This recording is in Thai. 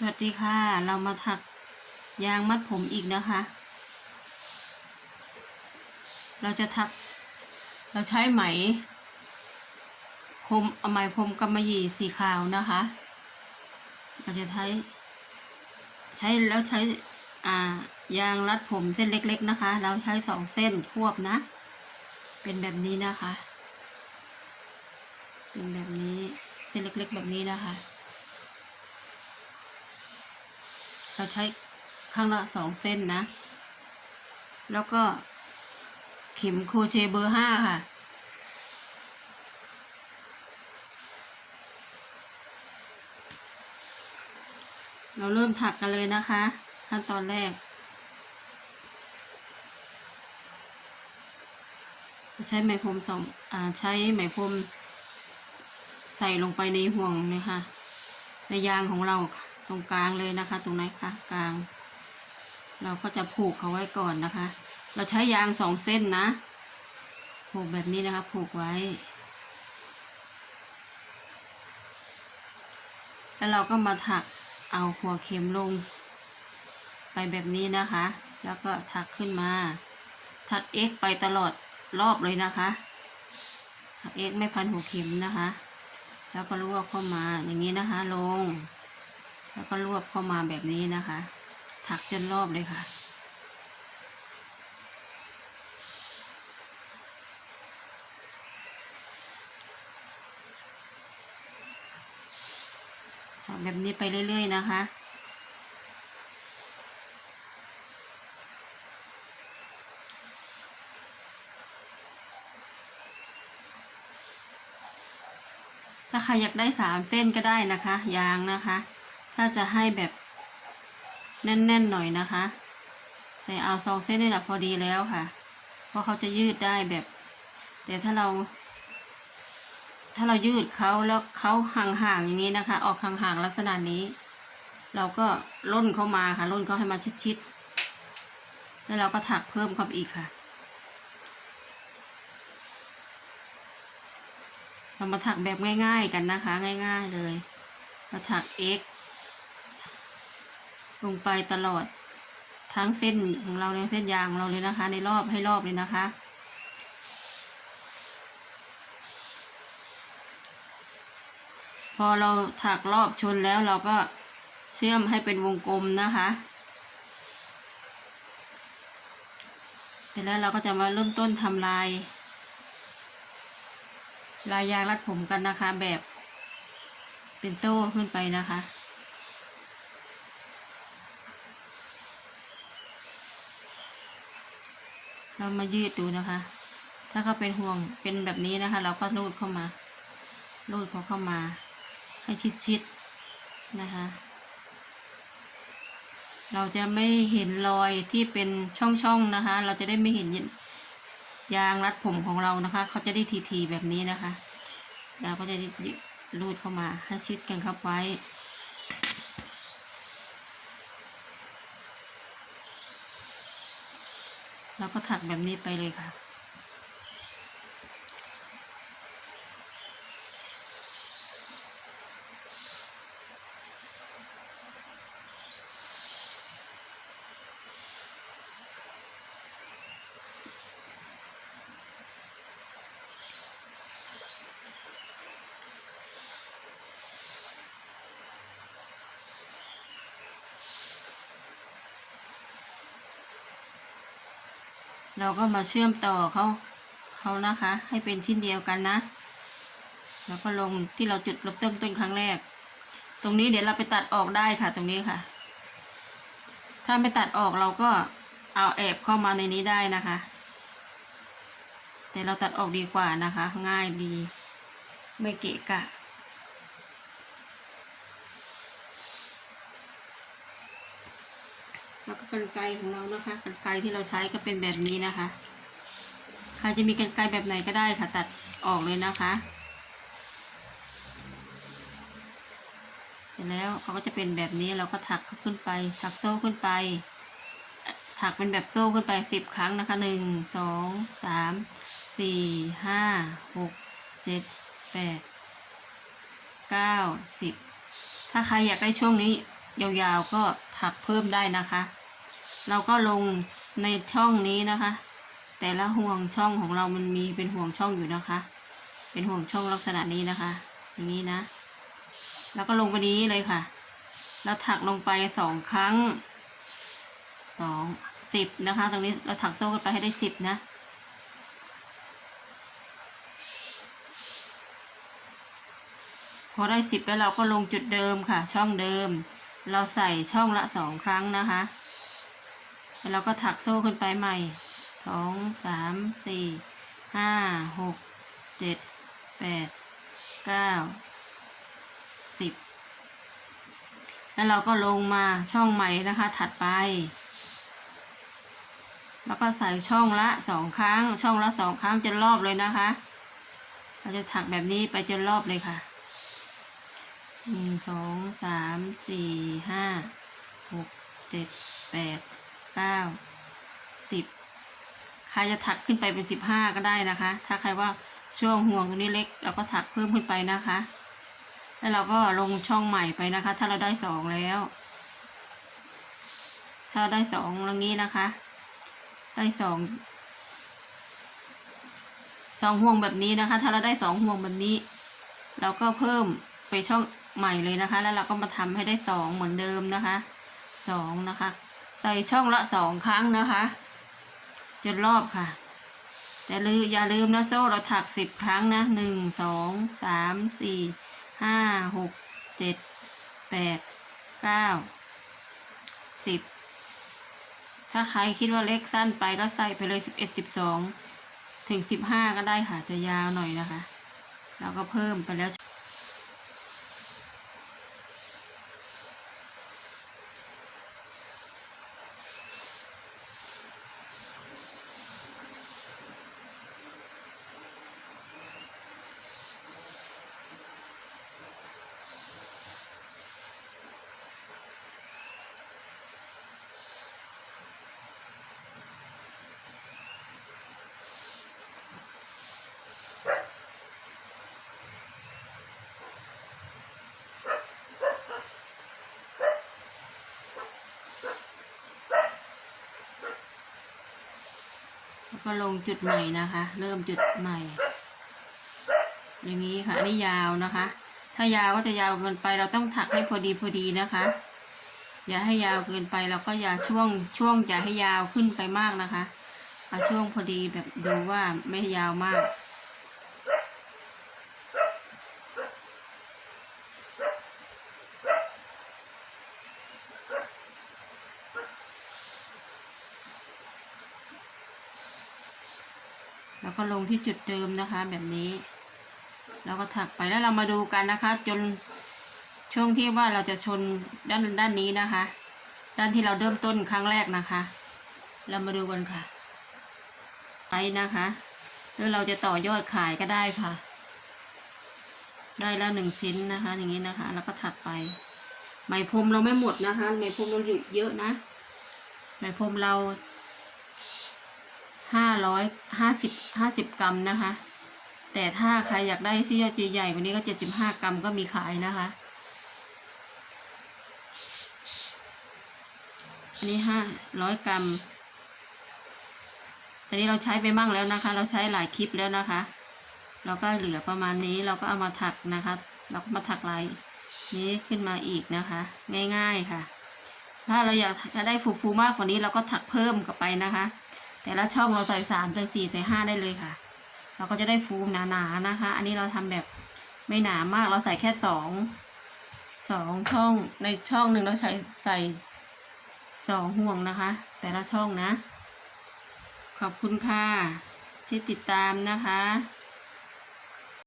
สวัสดีค่ะ เรามาถักยางมัดผมอีกนะคะ เราจะถัก เราใช้ไหมพรมเอาไหมพรมกำมะหยี่สีขาวนะคะ เราจะใช้ ใช้แล้วใช้อ่ายางรัดผมเส้นเล็ก ๆนะคะ เราใช้สองเส้นควบนะ เป็นแบบนี้นะคะ เป็นแบบนี้เส้นเล็ก ๆ แบบนี้นะคะ เราใช้ข้างละสองเส้นนะ แล้วก็เข็มโครเชเบอร์ห้าค่ะ เราเริ่มถักกันเลยนะคะ ขั้นตอนแรก ใช้ไหมพรมสองอ่าใช้ไหมพรมใส่ลงไปในห่วงนะคะในยางของเรา ตรงกลางเลยนะคะ ตรงไหนคะกลาง เราก็จะผูกเขาไว้ก่อนนะคะ เราใช้ยางสองเส้นนะ ผูกแบบนี้นะคะ ผูกไว้ แล้วเราก็มาถักเอาหัวเข็มลง ไปแบบนี้นะคะ แล้วก็ถักขึ้นมา ถัก x ไปตลอดรอบเลยนะคะ ถัก x ไม่พันหัวเข็มนะคะ แล้วก็รวบเข้ามาอย่างนี้นะคะลง แล้วก็รวบเข้ามาแบบนี้นะคะ ถักจนรอบเลยค่ะ ถักแบบนี้ไปเรื่อย ๆ นะคะถ้าใครอยากได้สามเส้นก็ได้นะคะ ยางนะคะ ถ้าจะให้แบบแน่นๆหน่อยนะคะ แต่เอาสองเส้นนี่แหละพอดีแล้วค่ะ เพราะเขาจะยืดได้แบบ แต่ถ้าเรา ถ้าเรายืดเขาแล้วเขาห่างๆอย่างนี้นะคะ ออกห่างๆลักษณะนี้ เราก็ล่นเข้ามาค่ะล่นเขาให้มาชิดๆแล้วเราก็ถักเพิ่มเข้าไปอีกค่ะเรามาถักแบบง่าย ๆ กันนะคะ ง่าย ๆเลย มาถัก x ลงไปตลอดทั้งเส้นของเราในเส้นยางของเราเลยนะคะ ในรอบให้รอบเลยนะคะ พอเราถักรอบชนแล้วเราก็เชื่อมให้เป็นวงกลมนะคะเสร็จแล้วเราก็จะมาเริ่มต้นทำลาย ลายยางรัดผมกันนะคะแบบเป็นโต้ขึ้นไปนะคะ เรามายืดดูนะคะ ถ้าเขาเป็นห่วงเป็นแบบนี้นะคะ เราก็รูดเข้ามารูดเขาเข้ามา ให้ชิดๆนะคะ เราจะไม่เห็นรอยที่เป็นช่องๆนะคะ เราจะได้ไม่เห็นยางรัดผมของเรานะคะ เขาจะได้ทีๆแบบนี้นะคะ เราก็จะรูดเข้ามาให้ชิดกันเข้าไว้ แล้วก็ถักแบบนี้ไปเลยค่ะ เราก็มาเชื่อมต่อเขาเขานะคะ ให้เป็นชิ้นเดียวกันนะ แล้วก็ลงที่เราจุดเริ่มต้นครั้งแรก ตรงนี้เดี๋ยวเราไปตัดออกได้ค่ะ ตรงนี้ค่ะ ถ้าไม่ตัดออกเราก็เอาแอบเข้ามาในนี้ได้นะคะ แต่เราตัดออกดีกว่านะคะ ง่ายดี ไม่เกะกะ แล้วก็กันไกรของเรานะคะกันไกรที่เราใช้ก็เป็นแบบนี้นะคะ ใครจะมีกันไกรแบบไหนก็ได้ค่ะ ตัดออกเลยนะคะ เสร็จแล้วเขาก็จะเป็นแบบนี้เราก็ถักขึ้นไป ถักโซ่ขึ้นไป ถักเป็นแบบโซ่ขึ้นไปสิบครั้งนะคะหนึ่งสองสามสี่ห้าหกเจ็ดแปดเก้าสิบถ้าใครอยากได้ช่วงนี้ยาวๆก็ถักเพิ่มได้นะคะ เราก็ลงในช่องนี้นะคะ แต่ละห่วงช่องของเรามันมีเป็นห่วงช่องอยู่นะคะ เป็นห่วงช่องลักษณะนี้นะคะ อย่างนี้นะ แล้วก็ลงไปนี้เลยค่ะแล้วถักลงไปสองครั้งสองสิบนะคะ ตรงนี้เราถักโซ่กันไปให้ได้สิบนะพอได้สิบแล้วเราก็ลงจุดเดิมค่ะ ช่องเดิม เราใส่ช่องละสองครั้งนะคะ แล้วเราก็ถักโซ่ขึ้นไปใหม่สองสามสี่ห้าหกเจ็ดแปดเก้าสิบแล้วเราก็ลงมาช่องใหม่นะคะ ถัดไป แล้วก็ใส่ช่องละสองครั้ง ช่องละสองครั้งจนรอบเลยนะคะ เราจะถักแบบนี้ไปจนรอบเลยค่ะหนึ่งสองสามสี่ห้าหกเจ็ดแปด เก้าสิบใครจะถักขึ้นไปเป็นสิบห้าก็ได้นะคะ ถ้าใครว่าช่วงห่วงตรงนี้เล็กเราก็ถักเพิ่มขึ้นไปนะคะ แล้วเราก็ลงช่องใหม่ไปนะคะ ถ้าเราได้สองแล้ว ถ้าเราได้สองอย่างนี้นะคะ ได้สองสองห่วงแบบนี้นะคะ ถ้าเราได้สองห่วงแบบนี้ เราก็เพิ่มไปช่องใหม่เลยนะคะ แล้วเราก็มาทำให้ได้สองเหมือนเดิมนะคะสองนะคะ ใส่ช่องละสองครั้งนะคะ จนรอบค่ะ แต่ลืมอย่าลืมนะโซ่เราถักสิบครั้งนะหนึ่งสองสามสี่ห้าหกเจ็ดแปดเก้าสิบถ้าใครคิดว่าเล็กสั้นไปก็ใส่ไปเลยสิบเอ็ดสิบสองถึงสิบห้าก็ได้ค่ะจะยาวหน่อยนะคะเราก็เพิ่มไปแล้ว แล้วก็ลงจุดใหม่นะคะ เริ่มจุดใหม่ อย่างนี้ค่ะอันนี้ยาวนะคะ ถ้ายาวก็จะยาวเกินไป เราต้องถักให้พอดีพอดีนะคะ อย่าให้ยาวเกินไปแล้วก็อย่าช่วงช่วงอย่าให้ยาวขึ้นไปมากนะคะเอาช่วงพอดีแบบดูว่าไม่ยาวมาก แล้วก็ลงที่จุดเดิมนะคะแบบนี้แล้วก็ถักไปแล้วเรามาดูกันนะคะ จนช่วงที่ว่าเราจะชนด้านด้านนี้นะคะ ด้านที่เราเริ่มต้นครั้งแรกนะคะ เรามาดูกันค่ะไปนะคะหรือเราจะต่อยอดขายก็ได้ค่ะ ได้แล้วหนึ่งชิ้นนะคะ อย่างนี้นะคะ แล้วก็ถักไปไหมพรมเราไม่หมดนะคะไหมพรมเราเหลือเยอะนะไหมพรมเรา ห้าร้อยห้าสิบห้าสิบกรัมนะคะ แต่ถ้าใครอยากได้ที่ยอจีใหญ่วันนี้ก็เจ็ดสิบห้ากรัมก็มีขายนะคะ อันนี้ห้าร้อยกรัมอันนี้เราใช้ไปมั่งแล้วนะคะ เราใช้หลายคลิปแล้วนะคะ เราก็เหลือประมาณนี้เราก็เอามาถักนะคะ เราก็มาถักลายนี้ขึ้นมาอีกนะคะ ง่ายๆค่ะ ถ้าเราอยากจะได้ฟูๆมากกว่านี้เราก็ถักเพิ่มกลับไปนะคะ แต่ละช่องเราใส่สามใส่สี่ใส่ห้าได้เลยค่ะ เราก็จะได้ฟูมหนาๆนะคะ อันนี้เราทำแบบไม่หนามากเราใส่แค่สองสองช่องในช่องหนึ่งเราใช้ใส่สองห่วงนะคะ แต่ละช่องนะ ขอบคุณค่ะที่ติดตามนะคะ